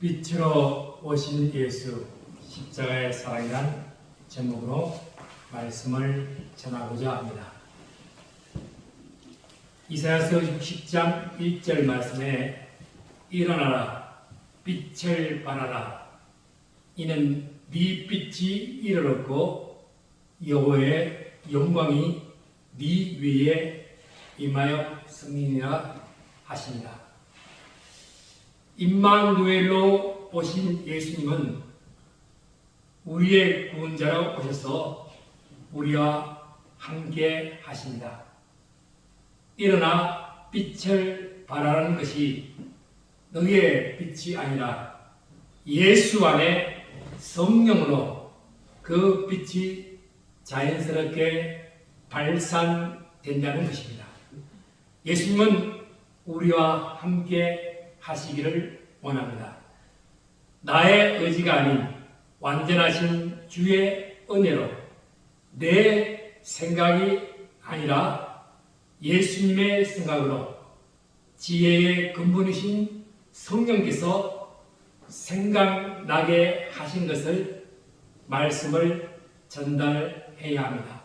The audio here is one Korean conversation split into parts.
빛으로 오신 예수 십자가의 사랑이란 제목으로 말씀을 전하고자 합니다. 이사야서 60장 1절 말씀에 일어나라 빛을 발하라 이는 네 빛이 이르렀고 여호와의 영광이 네 위에 임하여 승리니라 하십니다. 임마누엘로 오신 예수님은 우리의 구원자로 오셔서 우리와 함께 하십니다. 일어나 빛을 발하는 것이 너의 빛이 아니라 예수 안에 성령으로 그 빛이 자연스럽게 발산된다는 것입니다. 예수님은 우리와 함께 하시기를 원합니다. 나의 의지가 아닌 완전하신 주의 은혜로 내 생각이 아니라 예수님의 생각으로 지혜의 근본이신 성령께서 생각나게 하신 것을 말씀을 전달해야 합니다.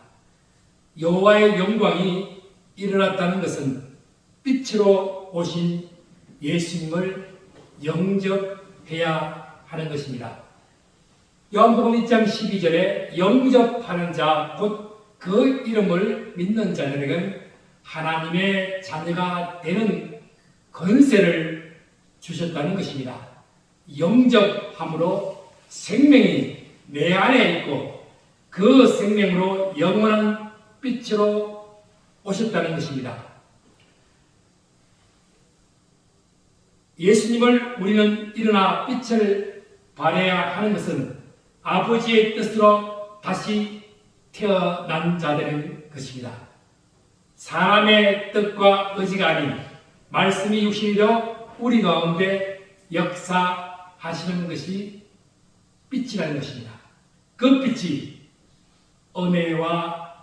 여호와의 영광이 일어났다는 것은 빛으로 오신 예수님을 영접해야 하는 것입니다. 요한복음 1장 12절에 영접하는 자, 곧 그 이름을 믿는 자들에게는 하나님의 자녀가 되는 권세를 주셨다는 것입니다. 영접함으로 생명이 내 안에 있고 그 생명으로 영원한 빛으로 오셨다는 것입니다. 예수님을 우리는 일어나 빛을 발해야 하는 것은 아버지의 뜻으로 다시 태어난 자들인 것입니다. 사람의 뜻과 의지가 아닌 말씀이 육신이 되어 우리 가운데 역사하시는 것이 빛이라는 것입니다. 그 빛이 은혜와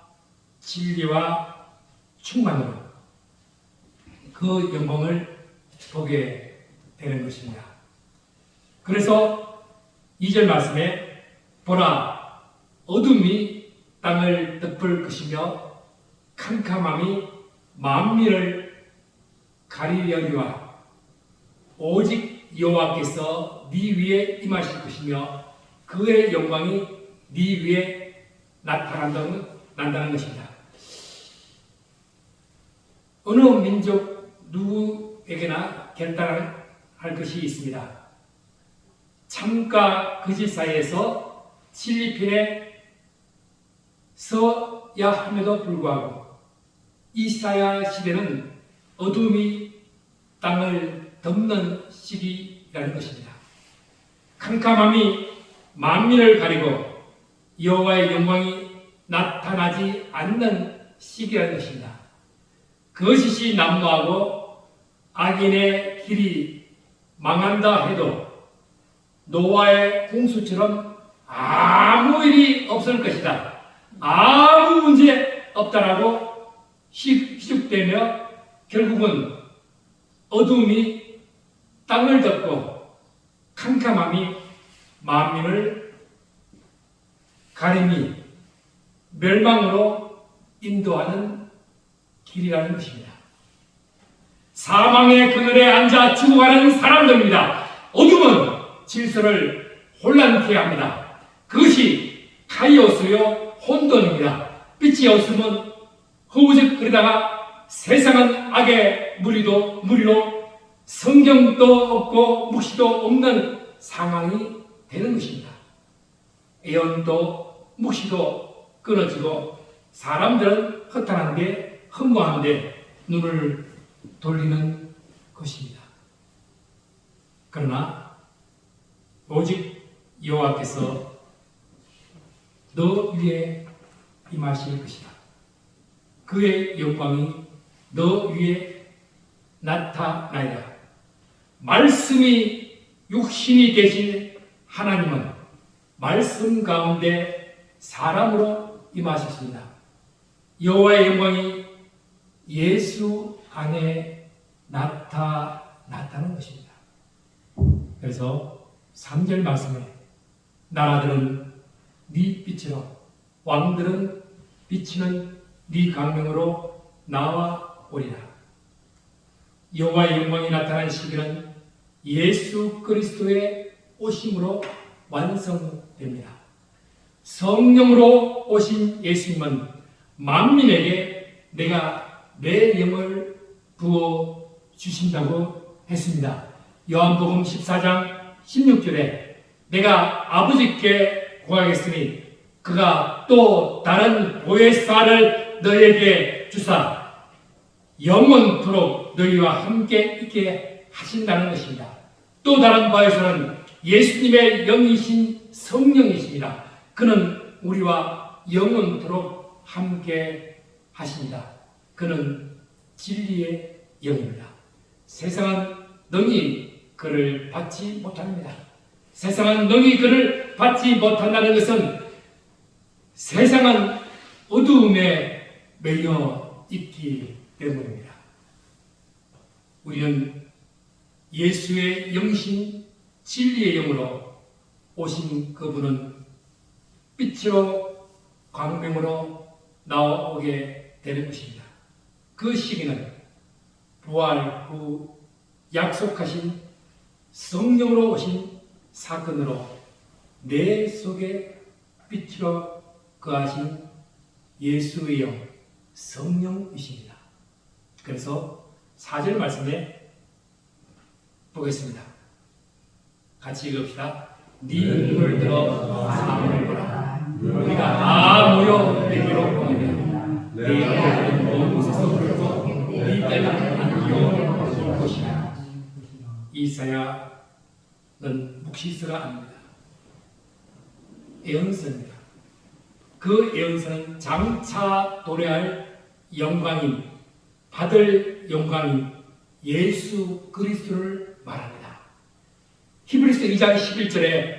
진리와 충만으로 그 영광을 보게 되는 것입니다. 그래서 2절 말씀에 보라 어둠이 땅을 덮을 것이며 캄캄함이 만민을 가리려니와 오직 여호와께서 네 위에 임하실 것이며 그의 영광이 네 위에 나타난다는, 난다는 것입니다. 어느 민족 누구에게나 결단 할 것이 있습니다. 참과 거짓 사이에서 진리편에 서야 함에도 불구하고 이사야 시대는 어둠이 땅을 덮는 시기라는 것입니다. 캄캄함이 만민을 가리고 여호와의 영광이 나타나지 않는 시기라는 것입니다. 거짓이 난무하고 악인의 길이 망한다 해도 노아의 홍수처럼 아무 일이 없을 것이다. 아무 문제 없다라고 희죽되며 결국은 어둠이 땅을 덮고 캄캄함이 만민을 가림이 멸망으로 인도하는 길이라는 것입니다. 사망의 그늘에 앉아 죽어가는 사람들입니다. 어둠은 질서를 혼란케 합니다. 그것이 카이오스요 혼돈입니다. 빛이 없으면 허우적 그러다가 세상은 악의 무리도 무리로 성경도 없고 묵시도 없는 상황이 되는 것입니다. 애연도 묵시도 끊어지고 사람들은 허탄한데 허무한데 눈을 돌리는 것입니다. 그러나 오직 여호와께서 너 위에 임하실 것이다. 그의 영광이 너 위에 나타나리라. 말씀이 육신이 되신 하나님은 말씀 가운데 사람으로 임하셨습니다. 여호와의 영광이 예수 안에 나타났다는 것입니다. 그래서 3절 말씀에 나라들은 네 빛으로 왕들은 비치는 네 강명으로 나와 오리라. 여호와의 영광이 나타난 시기는 예수 그리스도의 오심으로 완성됩니다. 성령으로 오신 예수님은 만민에게 내가 내 영을 부어 주신다고 했습니다. 요한복음 14장 16절에 내가 아버지께 구하겠으니 그가 또 다른 보혜사를 너에게 주사 영원토록 너희와 함께 있게 하신다는 것입니다. 또 다른 바에서는 예수님의 영이신 성령이십니다. 그는 우리와 영원토록 함께 하십니다. 그는 진리의 영입니다. 세상은 능히 그를 받지 못합니다. 세상은 능히 그를 받지 못한다는 것은 세상은 어두움에 매여 있기 때문입니다. 우리는 예수의 영신 진리의 영으로 오신 그분은 빛으로 광명으로 나오게 되는 것입니다. 그 시기는 부활 후 약속하신 성령으로 오신 사건으로 내 속에 빛으로 거하신 예수의 영, 성령이십니다. 그래서 4절 말씀에 보겠습니다. 같이 읽읍시다. 네 눈을 들어 사람을 보라. 우리가 다 모여 내게로 오면 내 얼굴은 먼 곳에서 불고 안경 볼 것이다. 이사야는 묵시스가 아닙니다. 예언서입니다. 그 예언서는 장차 도래할 영광인 받을 영광인 예수 그리스도를 말합니다. 히브리서 2장 11절에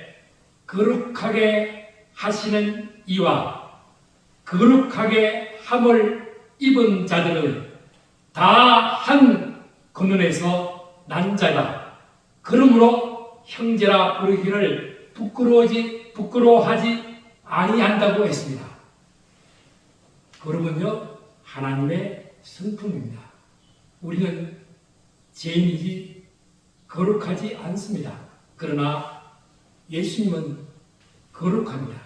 거룩하게 하시는 이와 거룩하게 함을 입은 자들은 다한 근원에서 난 자다. 그러므로 형제라 부르기를 부끄러워지 부끄러워하지 아니한다고 했습니다. 그러면요 하나님의 성품입니다. 우리는 죄인이지 거룩하지 않습니다. 그러나 예수님은 거룩합니다.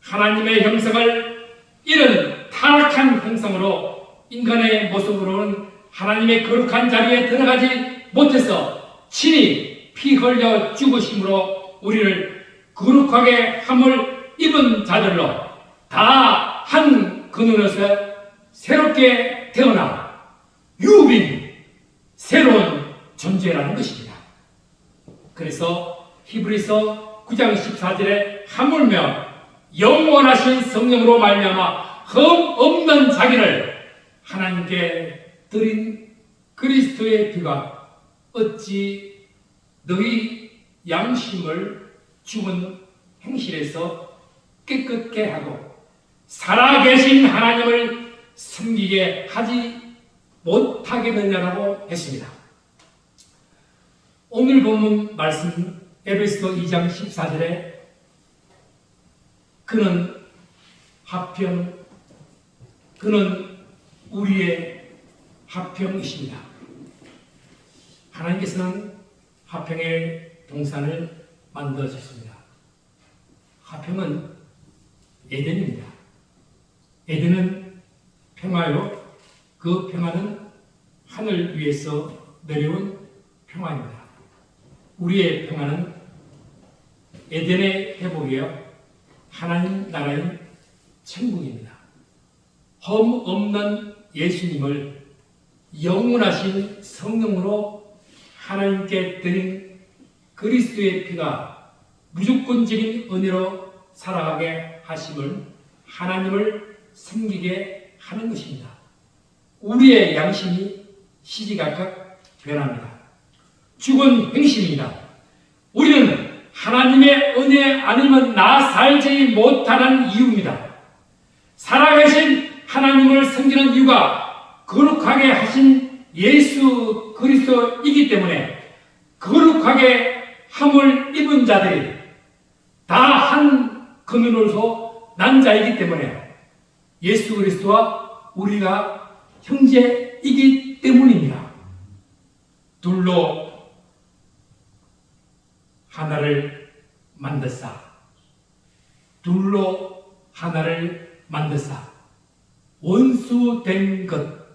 하나님의 형성을 잃은 타락한 형성으로 인간의 모습으로는 하나님의 거룩한 자리에 들어가지 못해서 친히 피 흘려 죽으심으로 우리를 거룩하게 함을 입은 자들로 다한 근원에서 새롭게 태어나 유빈 새로운 존재라는 것입니다. 그래서 히브리서 9장 14절에 하물며 영원하신 성령으로 말미암아 흠 없는 자기를 하나님께 드린 그리스도의 피가 어찌 너희 양심을 죽은 행실에서 깨끗게 하고 살아계신 하나님을 섬기게 하지 못하겠느냐라고 했습니다. 오늘 본문 말씀 에베스도 2장 14절에 그는 합평 그는 우리의 합평이십니다. 하나님께서는 합평의 동산을 만들어주셨습니다. 합평은 에덴입니다. 에덴은 평화요. 그 평화는 하늘 위에서 내려온 평화입니다. 우리의 평화는 에덴의 회복이요. 하나님 나라인 천국입니다. 험 없는 예수님을 영원하신 성령으로 하나님께 드린 그리스도의 피가 무조건적인 은혜로 살아가게 하심을 하나님을 섬기게 하는 것입니다. 우리의 양심이 시시각각 변합니다. 죽은 행심입니다. 우리는 하나님의 은혜 아니면 나 살지 못하는 이유입니다. 살아계신 하나님을 섬기는 이유가 거룩하게 하신 예수 그리스도이기 때문에 거룩하게 함을 입은 자들이 다 한 금연으로서 난 자이기 때문에 예수 그리스도와 우리가 형제이기 때문입니다. 둘로 하나를 만드사 둘로 하나를 만드사 원수된 것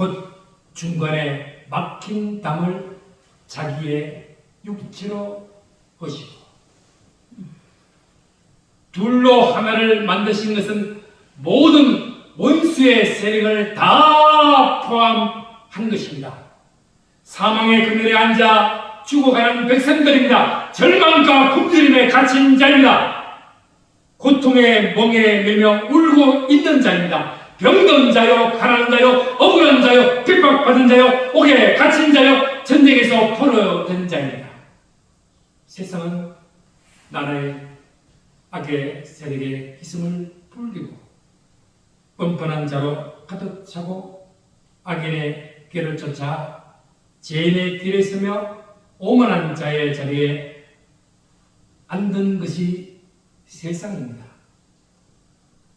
곧 중간에 막힌 담을 자기의 육체로 하시고 둘로 하나를 만드신 것은 모든 원수의 세력을 다 포함한 것입니다. 사망의 그늘에 앉아 죽어가는 백성들입니다. 절망과 굶주림에 갇힌 자입니다. 고통의 멍에 매며 울고 있는 자입니다. 병든 자요, 가난한 자요, 억울한 자요, 핍박받은 자요, 옥에 갇힌 자요, 전쟁에서 포로된 자입니다. 세상은 나라의 악의 세력에 희생을 불리고 뻔뻔한 자로 가득 차고 악인의 길을 쫓아 죄인의 길에 서며 오만한 자의 자리에 앉은 것이 세상입니다.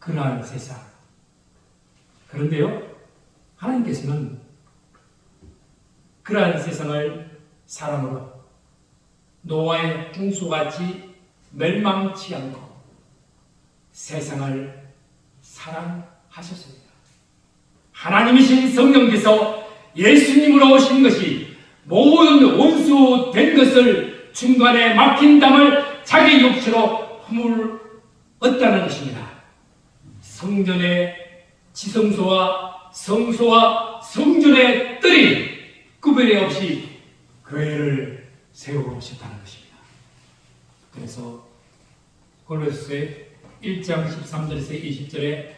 그러한 세상. 그런데요, 하나님께서는 그러한 세상을 사람으로 노아의 풍수같이 멸망치 않고 세상을 사랑하셨습니다. 하나님이신 성령께서 예수님으로 오신 것이 모든 원수 된 것을 중간에 막힌 담을 자기 육체로 허물 얻다는 것입니다. 성전의 지성소와 성소와 성전의 뜰이 구별이 없이 교회를 세우셨다는 것입니다. 그래서 골로새 1장 13절에서 20절에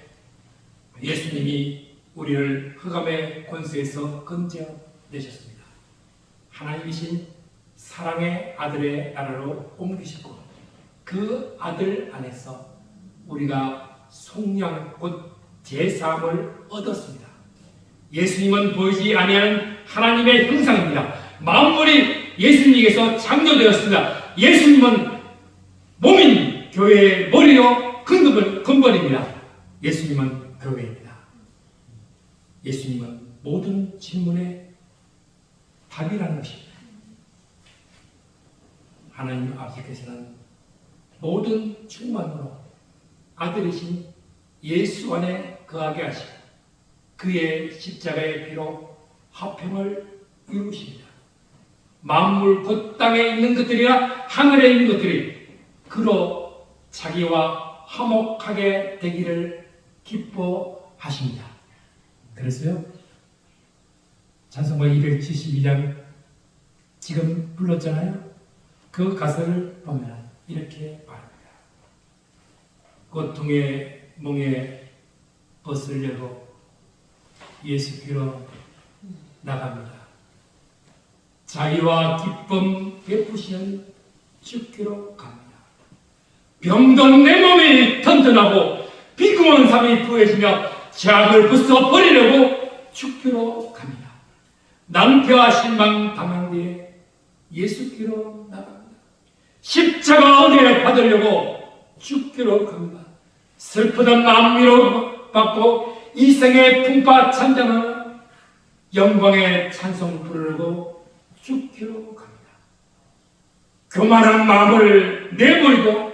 예수님이 우리를 흑암의 권세에서 건져내셨습니다. 하나님이신 사랑의 아들의 나라로 옮기셨고 그 아들 안에서 우리가 속량 곧 제사함을 얻었습니다. 예수님은 보이지 아니하는 하나님의 형상입니다. 만물이 예수님에게서 창조되었습니다. 예수님은 몸인 교회의 머리요 근급을 근본입니다. 예수님은 교회입니다. 예수님은 모든 질문의 답이라는 것입니다. 하나님 아버지께서는 모든 충만으로 아들이신 예수 안에 거하게 하시고 그의 십자가의 피로 화평을 이루십니다. 만물 곧 땅에 있는 것들이나 하늘에 있는 것들이 그로 자기와 화목하게 되기를 기뻐하십니다. 그래서요 찬송가 272장 지금 불렀잖아요. 그 가사를 보면 이렇게 말합니다. 고통의 몽에 벗을 열고 예수께로 나갑니다. 자유와 기쁨 베푸시는 주께로 갑니다. 병든 내 몸이 튼튼하고 비구먼 삶이 부해지며 죄악을 부숴 버리려고 주께로 갑니다. 낭패와 실망 당한 뒤에 예수께로 나갑니다. 십자가 은혜 받으려고 주께로 갑니다. 슬프던 마음 위로 받고 이생의 풍파 찬장하는 영광의 찬송 부르고 주께로 갑니다. 교만한 마음을 내버리고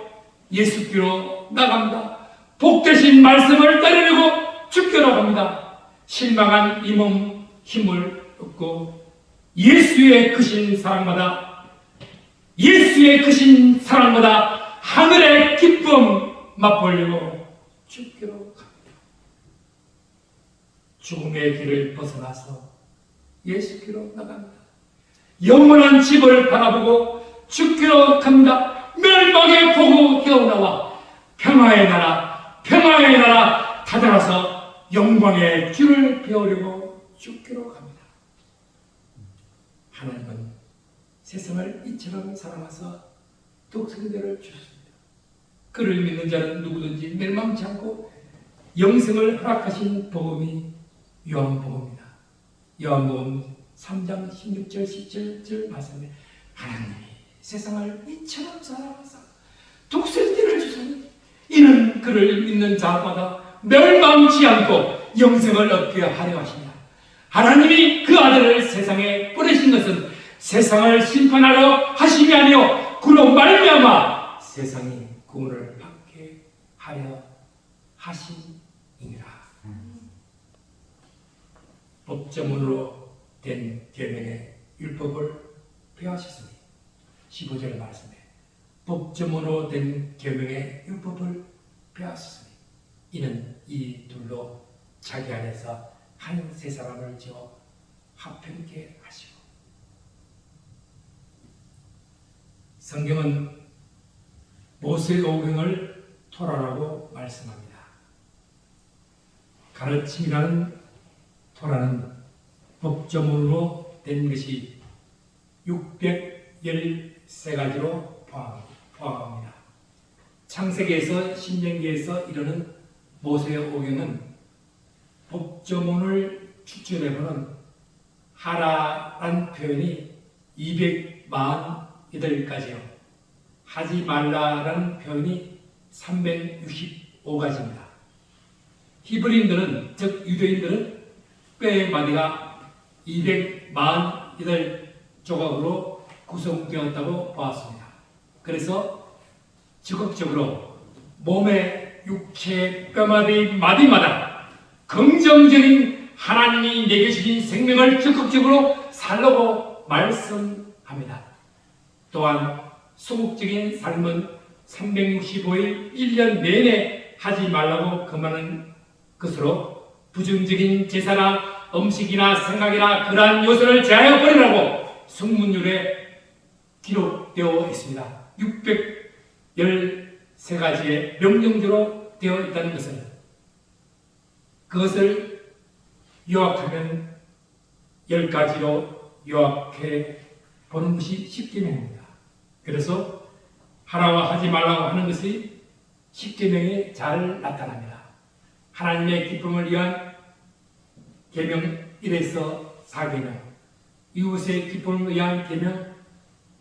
예수께로 나갑니다. 복되신 말씀을 따르려고 주께로 갑니다. 실망한 이 몸 힘을 얻고 예수의 크신 사랑마다 예수의 크신 사랑마다 하늘의 기쁨 맛보려고 주께로 갑니다. 죽음의 길을 벗어나서 예수께로 나갑니다. 영원한 집을 바라보고 주께로 갑니다. 멸망의 보고 깨어나와 평화의 나라, 평화의 나라 다다라서 영광의 길을 배우려고 주께로 갑니다. 하나님은 세상을 이처럼 사랑하사 독생자를 주셨습니다. 그를 믿는 자는 누구든지 멸망치 않고 영생을 허락하신 복음이 요한복음입니다. 요한복음 3장 16절 17절 말씀에 하나님이 세상을 이처럼 사랑하사 독생자를 주시니 이는 그를 믿는 자마다 멸망치 않고 영생을 얻게 하려 하시냐 하나님이 그 아들을 세상에 보내신 것은 세상을 심판하려 하심이 아니요 그로 말미암아 세상이 구원을 받게 하려 하심이니라. 법정으로 된 계명의 율법을 폐하셨으니 15절 말씀에 법정으로 된 계명의 율법을 폐하셨으니 이는 이 둘로 자기 안에서 한 세 사람을 지어 합평케 하시고. 성경은 모세의 오경을 토라라고 말씀합니다. 가르침이라는 토라는 법조문으로 된 것이 613가지로 포함합니다. 창세기에서 신명기에서 이르는 모세의 오경은 법조문을 추출해보는 하라란 표현이 248가지요. 하지 말라라는 표현이 365가지입니다. 히브리인들은 즉 유대인들은 뼈의 마디가 248조각으로 구성되었다고 보았습니다. 그래서 적극적으로 몸의 육체 뼈마디 마디마다 긍정적인 하나님이 내게 주신 생명을 적극적으로 살라고 말씀합니다. 또한 소극적인 삶은 365일 1년 내내 하지 말라고 금하는 것으로 부정적인 제사나 음식이나 생각이나 그러한 요소를 제하여 버리라고 성문율에 기록되어 있습니다. 613가지의 명령대로 되어 있다는 것은 그것을 요약하면 10가지로 요약해 보는 것이 십계명입니다. 그래서 하라와 하지 말라고 하는 것이 십계명에 잘 나타납니다. 하나님의 기쁨을 위한 계명 1에서 4계명, 이웃의 기쁨을 위한 계명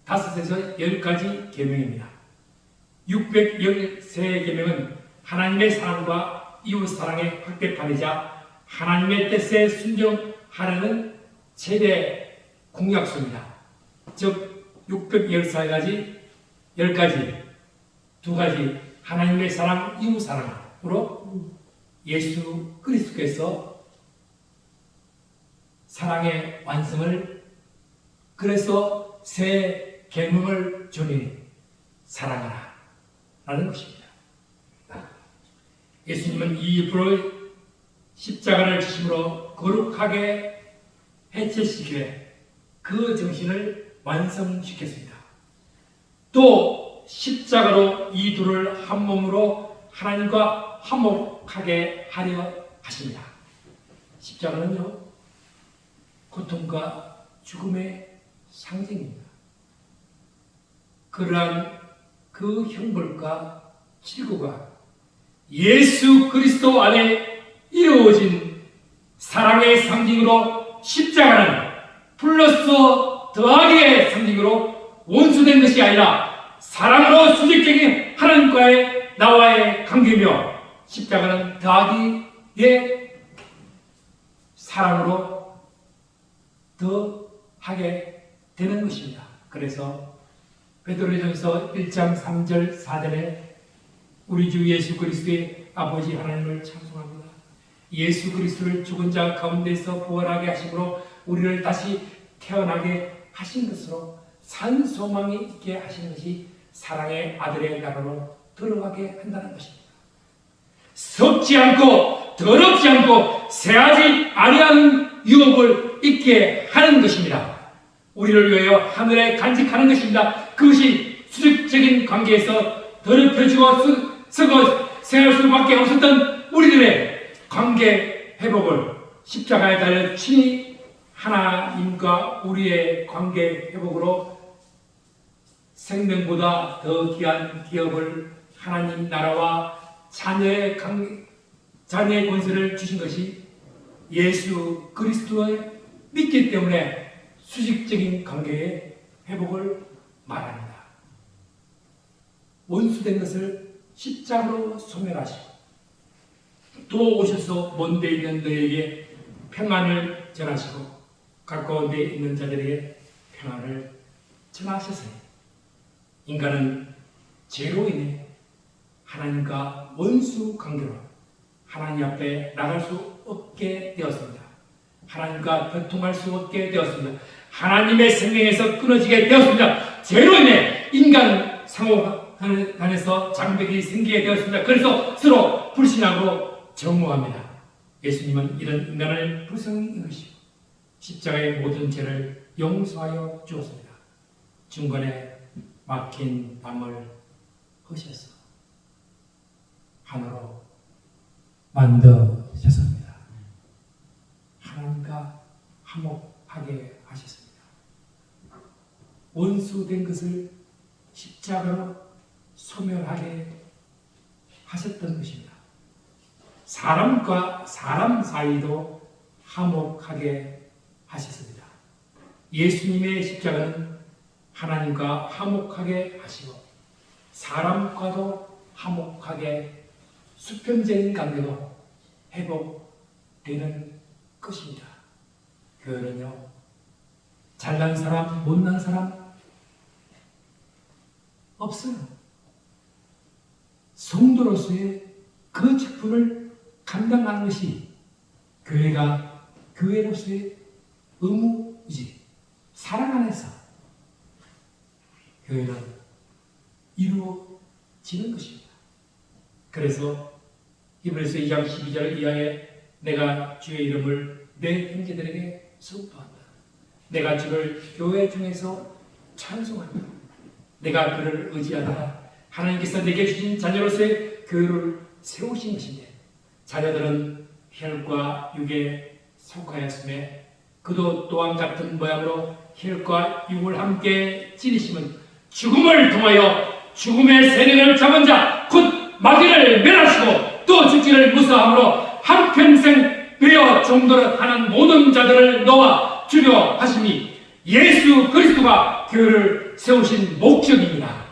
5에서 10가지 계명입니다. 613계명은 하나님의 사랑과 이웃 사랑의 확대판이자 하나님의 뜻에 순종하려는 최대 공약수입니다. 즉 614가지 10가지 두 가지 하나님의 사랑, 이웃 사랑으로 예수 그리스도께서 사랑의 완성을 그래서 새 계명을 주니 사랑하라 라는 것입니다. 예수님은 이 불의 십자가를 지심으로 거룩하게 해체시키되 그 정신을 완성시켰습니다. 또 십자가로 이 둘을 한 몸으로 하나님과 화목하게 하려 하십니다. 십자가는요, 고통과 죽음의 상징입니다. 그러한 그 형벌과 질고가 예수 그리스도 안에 이루어진 사랑의 상징으로 십자가는 플러스 더하기의 상징으로 원수된 것이 아니라 사랑으로 수직적인 하나님과의 나와의 관계며 십자가는 더하기의 사랑으로 더 하게 되는 것입니다. 그래서 베드로전서 1장 3절 4절에 우리 주 예수 그리스도의 아버지 하나님을 찬송합니다. 예수 그리스도를 죽은 자 가운데서 부활하게 하심으로 우리를 다시 태어나게 하신 것으로 산 소망이 있게 하신 것이 사랑의 아들의 나라로 들어가게 한다는 것입니다. 썩지 않고 더럽지 않고 새하지 아니하는 유업을 있게 하는 것입니다. 우리를 위하여 하늘에 간직하는 것입니다. 그것이 수직적인 관계에서 더럽혀지고 썩어 생할 수밖에 없었던 우리들의 관계 회복을 십자가에 달려 친히 하나님과 우리의 관계 회복으로 생명보다 더 귀한 기업을 하나님 나라와 자녀의 강, 자녀의 권세를 주신 것이 예수 그리스도의 믿기 때문에 수직적인 관계의 회복을 말합니다. 원수된 것을 십자가로 소멸하시고 또 오셔서 먼데 있는 너에게 평안을 전하시고 가까운 데 있는 자들에게 평안을 전하셨어요. 인간은 죄로 인해 하나님과 원수 관계로 하나님 앞에 나갈 수 없게 되었습니다. 하나님과 교통할 수 없게 되었습니다. 하나님의 생명에서 끊어지게 되었습니다. 죄로 인해 인간 상호간에서 장벽이 생기게 되었습니다. 그래서 서로 불신하고 정오합니다. 예수님은 이런 인간을 불쌍히 여시고 십자가의 모든 죄를 용서하여 주었습니다. 중간에 막힌 담을 허셔서 하나로 만드셨습니다. 하나님과 화목하게 하셨습니다. 원수된 것을 십자가로 소멸하게 하셨던 것입니다. 사람과 사람 사이도 화목하게 하셨습니다. 예수님의 십자가는 하나님과 화목하게 하시고 사람과도 화목하게 수평적인 관계도 회복되는 것입니다. 교회는요, 잘난 사람, 못난 사람 없어요. 성도로서의 그 직분을 감당하는 것이 교회가 교회로서의 의무이지. 사랑 안에서 교회는 이루어지는 것입니다. 그래서 이브레스 2장 12절 이하에 내가 주의 이름을 내 형제들에게 선포한다. 내가 주를 교회 중에서 찬송한다. 내가 그를 의지하다. 하나님께서 내게 주신 자녀로서의 교회를 세우신 것인데 자녀들은 혈과 육에 속하였음에 그도 또한 같은 모양으로 혈과 육을 함께 찌르시면 죽음을 통하여 죽음의 세력을 잡은 자, 곧 마귀를 멸하시고 또 죽기를 무사함으로 한평생 베어 정도를 하는 모든 자들을 놓아 주려 하심이 예수 그리스도가 교회를 세우신 목적입니다.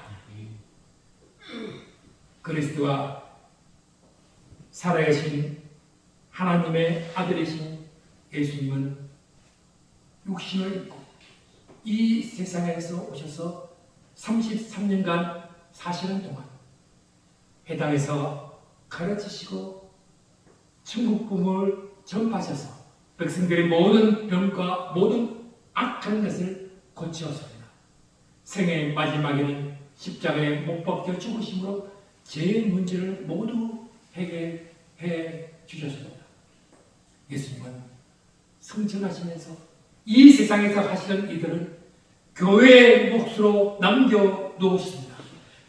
그리스도가 살아계신 하나님의 아들이신 예수님은 육신을 입고 이 세상에서 오셔서 33년간 사시는 동안 해당에서 가르치시고 천국 꿈을 전파하셔서 백성들의 모든 병과 모든 악한 것을 고치었습니다. 생의 마지막에는 십자가에 못 박혀 죽으심으로 제 문제를 모두 해결해 주셨습니다. 예수님은 성천하시면서 이 세상에서 하시던 이들을 교회의 몫으로 남겨놓으셨습니다.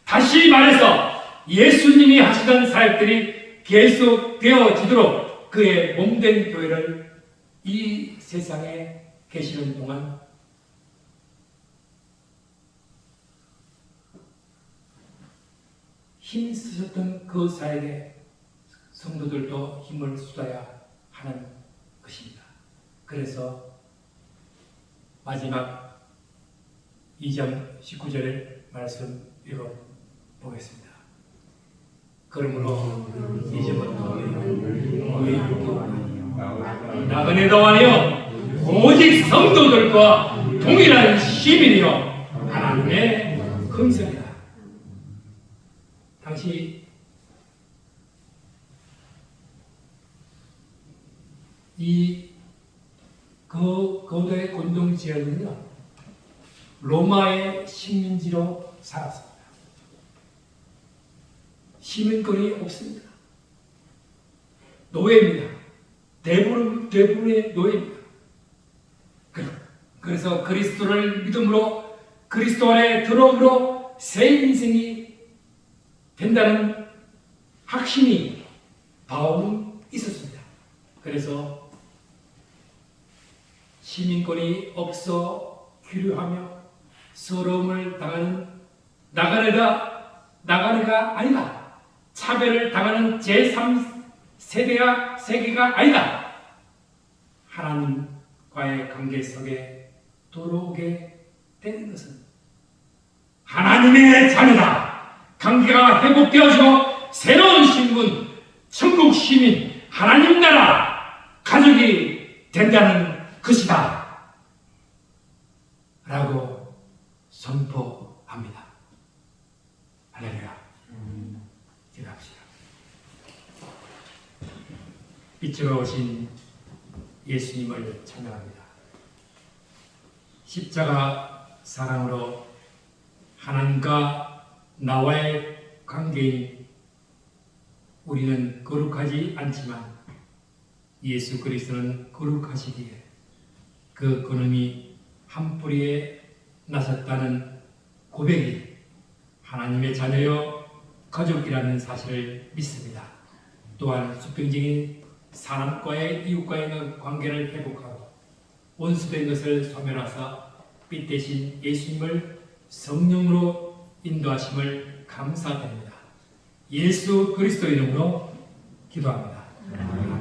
다시 말해서 예수님이 하시던 사역들이 계속 되어지도록 그의 몸된 교회를 이 세상에 계시는 동안 힘 쓰셨던 그 사역에 성도들도 힘을 쏟아야 하는 것입니다. 그래서 마지막 2장 19절의 말씀 읽어 보겠습니다. 그러므로 이제부터 나그네도 아니요 오직 성도들과 동일한 시민이요 하나님의 금성이다. 당시 이 그 거대 곤동 지역은요 로마의 식민지로 살았습니다. 시민권이 없습니다. 노예입니다. 대부분 대부분의 노예입니다. 그- 그래서 그리스도를 믿음으로 그리스도 안에 들어옴으로 새 인생이 된다는 확신이 바울은 있었습니다. 그래서 시민권이 없어 귀류하며 서러움을 당하는 나가네가 나가네가 아니다. 차별을 당하는 제3 세대가 세계가 아니다. 하나님과의 관계 속에 들어오게 되는 것은 하나님의 자녀다. 관계가 회복되어지고 새로운 신분, 천국 시민, 하나님 나라 가족이 된다는 것이다. 라고 선포합니다. 할렐루야. 기도합시다. 빛으로 오신 예수님을 찬양합니다. 십자가 사랑으로 하나님과 나와의 관계인 우리는 거룩하지 않지만 예수 그리스도는 거룩하시기에 그 그놈이 한 뿌리에 나섰다는 고백이 하나님의 자녀요 가족이라는 사실을 믿습니다. 또한 수평적인 사람과의 이웃과의 관계를 회복하고 원수된 것을 소멸하사 빛 대신 예수님을 성령으로 인도하심을 감사드립니다. 예수 그리스도 이름으로 기도합니다.